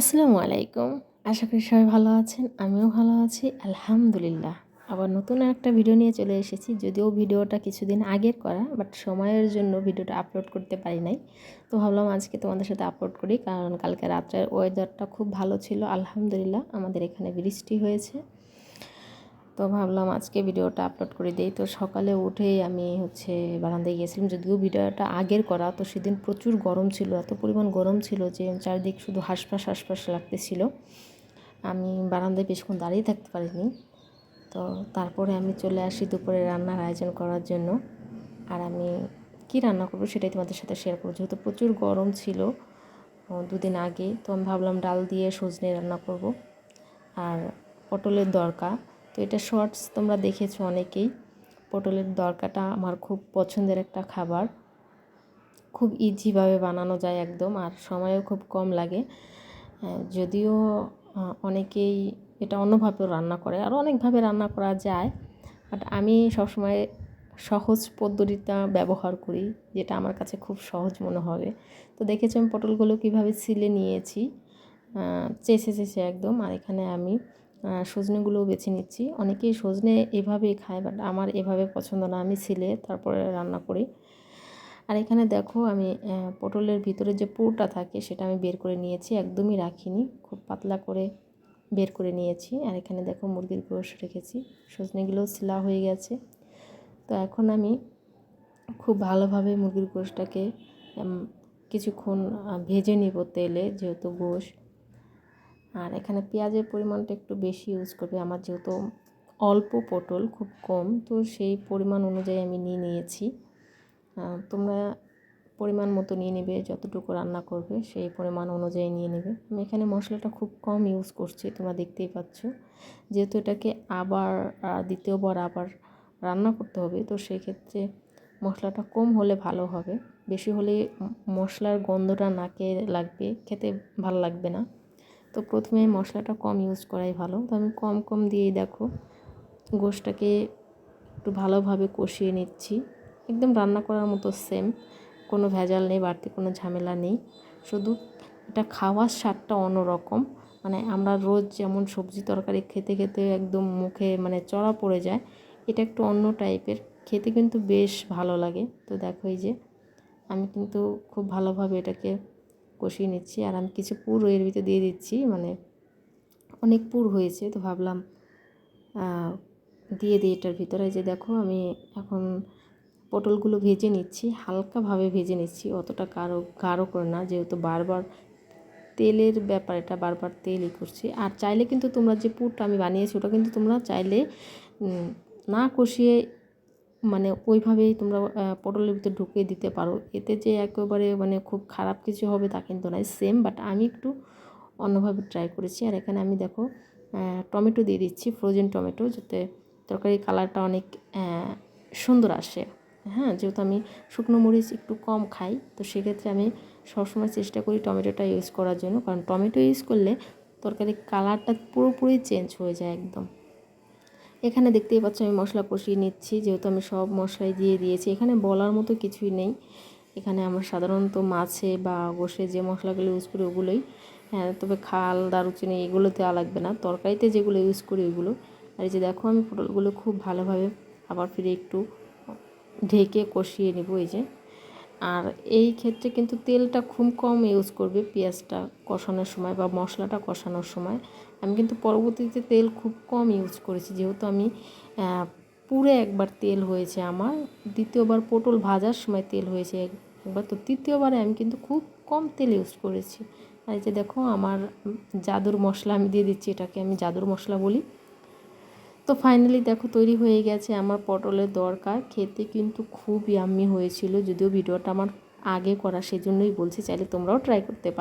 আসসালামু আলাইকুম। আশা করি সবাই ভালো আছেন, আমিও ভালো আছি, আলহামদুলিল্লাহ। আবার নতুন একটা ভিডিও নিয়ে চলে এসেছি, যদিও ভিডিওটা কিছুদিন আগের করা, বাট সময়ের জন্য ভিডিওটা আপলোড করতে পারি নাই। তো ভাবলাম আজকে তোমাদের সাথে আপলোড করি, কারণ কালকে রাত্রের ওয়েদারটা খুব ভালো ছিল, আলহামদুলিল্লাহ। আমাদের এখানে বৃষ্টি হয়েছে। তো ভাবলাম আজকে ভিডিওটা আপলোড করে দিই। তো সকালে উঠেই আমি হচ্ছে বারান্দায় গিয়েছিলাম, যদিও ভিডিওটা আগের করা, তো সেদিন প্রচুর গরম ছিল, এত পরিমাণ গরম ছিল যে চারিদিক শুধু হাঁসফাঁস হাঁসফাঁস লাগতেছিল। আমি বারান্দায় বেশিক্ষণ দাঁড়িয়ে থাকতে পারিনি। তো তারপরে আমি চলে আসি দুপুরে রান্নার আয়োজন করার জন্য। আর আমি কি রান্না করব সেটাই তোমাদের সাথে শেয়ার করব। যেহেতু প্রচুর গরম ছিল দুদিন আগে, তো আমি ভাবলাম ডাল দিয়ে সজনে রান্না করব। আর পটলের দরকার তো এটা শর্টস তোমরা দেখেছ অনেকেই। পটলের দরকাটা আমার খুব পছন্দের একটা খাবার। খুব ইজিভাবে বানানো যায় একদম, আর সময়ও খুব কম লাগে। যদিও অনেকেই এটা অন্যভাবেও রান্না করে, আর অনেকভাবে রান্না করা যায়। বাট আমি সবসময় সহজ পদ্ধতিটা ব্যবহার করি, যেটা আমার কাছে খুব সহজ মনে হবে। তো দেখেছি আমি পটলগুলো কীভাবে ছিলে নিয়েছি। চেঁচে চেঁচে একদম, আর এখানে আমি সজনেগুলোও বেছে নিচ্ছি। অনেকেই সজনে এভাবেই খায় বাট আমার এভাবে পছন্দ না। আমি ছিলে তারপরে রান্না করি। আর এখানে দেখো আমি পটলের ভিতরে যে পুরটা থাকে সেটা আমি বের করে নিয়েছি। একদমই রাখিনি, খুব পাতলা করে বের করে নিয়েছি। আর এখানে দেখো মুরগির গোশ রেখেছি। সজনেগুলোও সিলা হয়ে গেছে। তো এখন আমি খুব ভালোভাবে মুরগির গোশটাকে কিছুক্ষণ ভেজে নিব তেলে, যেহেতু গোশ। আর এখানে পেঁয়াজের পরিমাণটা একটু বেশি ইউজ করবে। আমার যেহেতু অল্প পটল, খুব কম, তো সেই পরিমাণ অনুযায়ী আমি নিয়ে নিয়েছি। তোমরা পরিমাণ মতো নিয়ে নেবে, যতটুকু রান্না করবে, সেই পরিমাণ অনুযায়ী নিয়ে নেবে। আমি এখানে মশলাটা খুব কম ইউজ করছি, তোমরা দেখতেই পাচ্ছ। যেহেতু এটাকে আবার দ্বিতীয়বার আবার রান্না করতে হবে, তো সেই ক্ষেত্রে মশলাটা কম হলে ভালো হবে। বেশি হলে মশলার গন্ধটা নাকে লাগবে, খেতে ভালো লাগবে না। তো প্রথমে মশলাটা কম ইউজ করাই ভালো। তো আমি কম কম দিয়েই দেখো গোশটাকে একটু ভালোভাবে কষিয়ে নিচ্ছি। একদম রান্না করার মতো সেম কোনো ভেজাল নেই, বাড়তি কোনো ঝামেলা নেই। শুধু এটা খাওয়ার স্বাদটা অন্যরকম। মানে আমরা রোজ যেমন সবজি তরকারি খেতে খেতে একদম মুখে মানে চড়া পড়ে যায়, এটা একটু অন্য টাইপের খেতে কিন্তু বেশ ভালো লাগে। তো দেখো এই যে, আমি কিন্তু খুব ভালোভাবে এটাকে কষিয়ে নিচ্ছি আর আমি কিছু পুর এর ভিতরে দিয়ে দিচ্ছি মানে অনেক পুর হয়েছে তো ভাবলাম দিয়ে দিই এটার ভিতরে। যে দেখো, আমি এখন পটলগুলো ভেজে নিচ্ছি, হালকাভাবে ভেজে নিচ্ছি, অতটা গাঢ় গাঢ় করে না, যেহেতু বারবার তেলের ব্যাপার, এটা বারবার তেলই করছি। আর চাইলে কিন্তু তোমরা যে পুরটা আমি বানিয়েছি, ওটা কিন্তু তোমরা চাইলে না কষিয়ে মানে ওইভাবেই তোমরা পটলের ভিতরে ঢুকিয়ে দিতে পারো। এতে যে একেবারে মানে খুব খারাপ কিছু হবে তা কিন্তু নয় সেম বাট আমি একটু অন্যভাবে ট্রাই করেছি। আর এখানে আমি দেখো টমেটো দিয়ে দিচ্ছি ফ্রোজেন টমেটো যাতে তরকারি কালারটা অনেক সুন্দর আসে। হ্যাঁ যেহেতু আমি শুকনো মরিচ একটু কম খাই, তো সেক্ষেত্রে আমি সবসময় চেষ্টা করি টমেটোটা ইউজ করার জন্য। কারণ টমেটো ইউজ করলে তরকারির কালারটা পুরোপুরি চেঞ্জ হয়ে যায় একদম। এখানে দেখতেই পাচ্ছ আমি মশলা কষিয়ে নিচ্ছি, যেহেতু আমি সব মশলাই দিয়ে দিয়েছি। এখানে বলার মতো কিছুই নেই। এখানে আমরা সাধারণত মাছে বা গোষে যে মশলাগুলো ইউজ করি ওগুলোই। হ্যাঁ তবে খাল, দারুচিনি এগুলো দেওয়া লাগবে না। তরকারিতে যেগুলো ইউজ করি ওইগুলো। আর এই যে দেখো, আমি পটলগুলো খুব ভালোভাবে আবার ফিরে একটু ঢেকে কষিয়ে নেব এই যে। আর এই ক্ষেত্রে কিন্তু তেলটা খুব কম ইউজ করবে পেঁয়াজটা কষানোর সময় বা মশলাটা কষানোর সময়। আমি কিন্তু পরবর্তীতে তেল খুব কম ইউজ করেছি। যেহেতু আমি পুরে একবার তেল হয়েছে আমার, দ্বিতীয়বার পটল ভাজার সময় তেল হয়েছে একবার। তো তৃতীয়বারে আমি কিন্তু খুব কম তেল ইউজ করেছি। আর এই যে দেখো, আমার জাদুর মশলা আমি দিয়ে দিচ্ছি এটাকে, আমি জাদুর মশলা বলি। তো ফাইনালি দেখো, তৈরি হয়ে গেছে আমার পটলের দরকার। খেতে কিন্তু খুব ইয়াম্মি হয়েছিল, যদিও ভিডিওটা আমার আগে করা সেজন্যই বলছি, চাইলে তোমরাও ট্রাই করতে পারো।